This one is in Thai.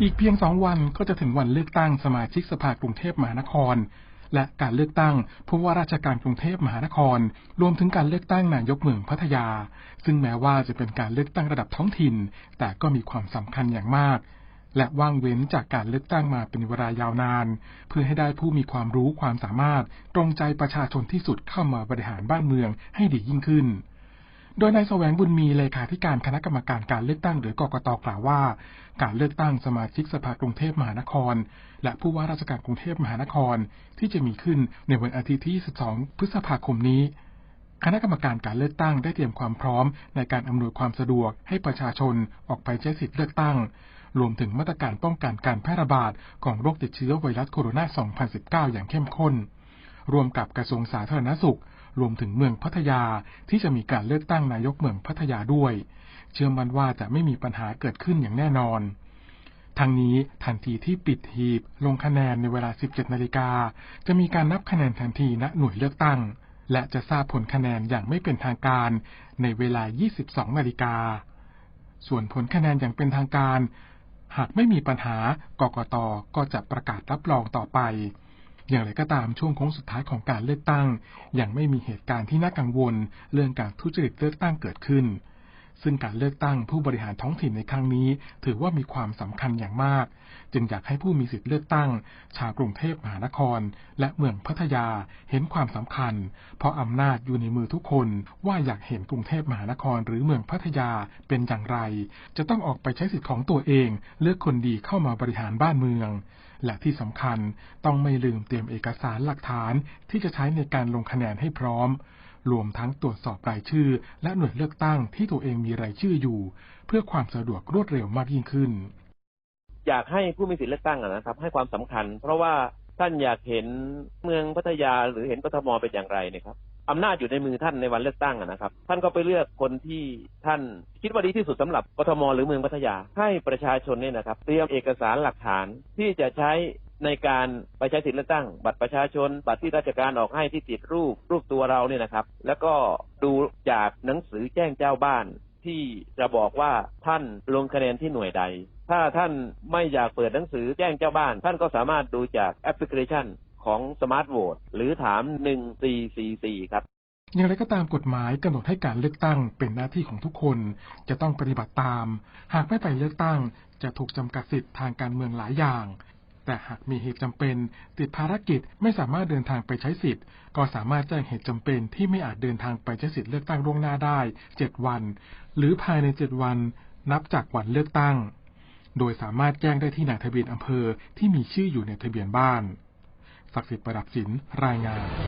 อีกเพียงสองวันก็จะถึงวันเลือกตั้งสมาชิกสภากรุงเทพมหานคร และการเลือกตั้งผู้ว่าราชการกรุงเทพมหานคร รวมถึงการเลือกตั้งนายกเมืองพัทยา ซึ่งแม้ว่าจะเป็นการเลือกตั้งระดับท้องถิ่น แต่ก็มีความสำคัญอย่างมาก และว่างเว้นจากการเลือกตั้งมาเป็นเวลายาวนาน เพื่อให้ได้ผู้มีความรู้ความสามารถตรงใจประชาชนที่สุดเข้ามาบริหารบ้านเมืองให้ดียิ่งขึ้น โดยนายแสวงบุญมีเลขาธิการคณะกรรมการการเลือกตั้งหรือกกตกล่าวว่า การเลือกตั้งสมาชิกสภากรุงเทพมหานคร และผู้ว่าราชการกรุงเทพมหานคร ที่จะมีขึ้นในวันอาทิตย์ที่ 12 พฤษภาคมนี้ คณะกรรมการการเลือกตั้งได้เตรียมความพร้อมในการอำนวยความสะดวกให้ประชาชนออกไปใช้สิทธิเลือกตั้ง รวมถึงมาตรการป้องกันการแพร่ระบาดของโรคติดเชื้อไวรัสโคโรนา 2019 อย่างเข้มข้นรวมกับกระทรวงสาธารณสุข รวมถึงเมืองพัทยาที่จะมีการเลือกตั้งนายกเมืองพัทยาด้วย เชื่อมั่นว่าจะไม่มีปัญหาเกิดขึ้นอย่างแน่นอนทั้งนี้ทันทีที่ปิดหีบ ลงคะแนนในเวลา 17 นาฬิกา จะมีการนับคะแนนทันทีณหน่วยเลือกตั้ง และจะทราบผลคะแนนอย่างไม่เป็นทางการในเวลา 22 นาฬิกา ส่วนผลคะแนนอย่างเป็นทางการ หากไม่มีปัญหากกตก็จะประกาศรับรองต่อไป อย่างไรก็ตามช่วงโค้งสุดท้ายของการเลือกตั้ง ยังไม่มีเหตุการณ์ที่น่ากังวล เรื่องการทุจริตเลือกตั้งเกิดขึ้น ซึ่งการเลือกตั้งผู้บริหารท้องถิ่นในครั้งนี้ ถือว่ามีความสำคัญอย่างมาก จึงอยากให้ผู้มีสิทธิเลือกตั้ง ชาวกรุงเทพมหานคร และเมืองพัทยาเห็นความสำคัญ เพราะอำนาจอยู่ในมือทุกคน ว่าอยากเห็นกรุงเทพมหานครหรือเมืองพัทยาเป็นอย่างไร จะต้องออกไปใช้สิทธิ์ของตัวเอง เลือกคนดีเข้ามาบริหารบ้านเมือง และที่สำคัญต้องไม่ลืมเตรียมเอกสารหลักฐานที่จะใช้ในการลงคะแนนให้พร้อม รวมทั้งตรวจสอบรายชื่อ และหน่วยเลือกตั้งที่ตัวเองมีรายชื่ออยู่ เพื่อความสะดวกรวดเร็วมากยิ่งขึ้น อยากให้ผู้มีสิทธิเลือกตั้งนะครับ ให้ความสำคัญ เพราะว่าท่านอยากเห็นเมืองพัทยาหรือเห็นกทมเป็นอย่างไรเนะครับอำนาจอยู่ในมือท่านในวันเลือกตั้งนะครับ ท่านก็ไปเลือกคนที่ท่านคิดว่าดีที่สุดสำหรับกทมหรือเมืองพัทยา ให้ประชาชนเนี่ยนะครับ เตรียมเอกสารหลักฐานที่จะใช้ ในการไปใช้สิทธิเลือกตั้ง บัตรประชาชน บัตรที่ราชการออกให้ที่ติดรูปรูปตัวเราเนี่ยนะครับ แล้วก็ดูจากหนังสือแจ้งเจ้าบ้านที่จะบอกว่าท่านลงคะแนนที่หน่วยใด ถ้าท่านไม่อยากเปิดหนังสือแจ้งเจ้าบ้าน ท่านก็สามารถดูจากแอปพลิเคชันของสมาร์ทโหวตหรือถาม 1444 ครับอย่างไรก็ตามกฎหมายกำหนดให้การเลือกตั้งเป็นหน้าที่ของทุกคน จะต้องปฏิบัติตาม หากไม่ไปเลือกตั้งจะถูกจำกัดสิทธิทางการเมืองหลายอย่าง แต่หากมีเหตุจำเป็น ติดภารกิจไม่สามารถเดินทางไปใช้สิทธิ์ ก็สามารถแจ้งเหตุจำเป็นที่ไม่อาจเดินทางไปใช้สิทธิ์เลือกตั้งล่วงหน้าได้ 7 วัน หรือภายใน 7 วัน นับจากวันเลือกตั้ง โดยสามารถแจ้งได้ที่นายทะเบียนอำเภอที่มีชื่ออยู่ในทะเบียนบ้าน ศักดิ์สิทธิ์ประดับสินรายงาน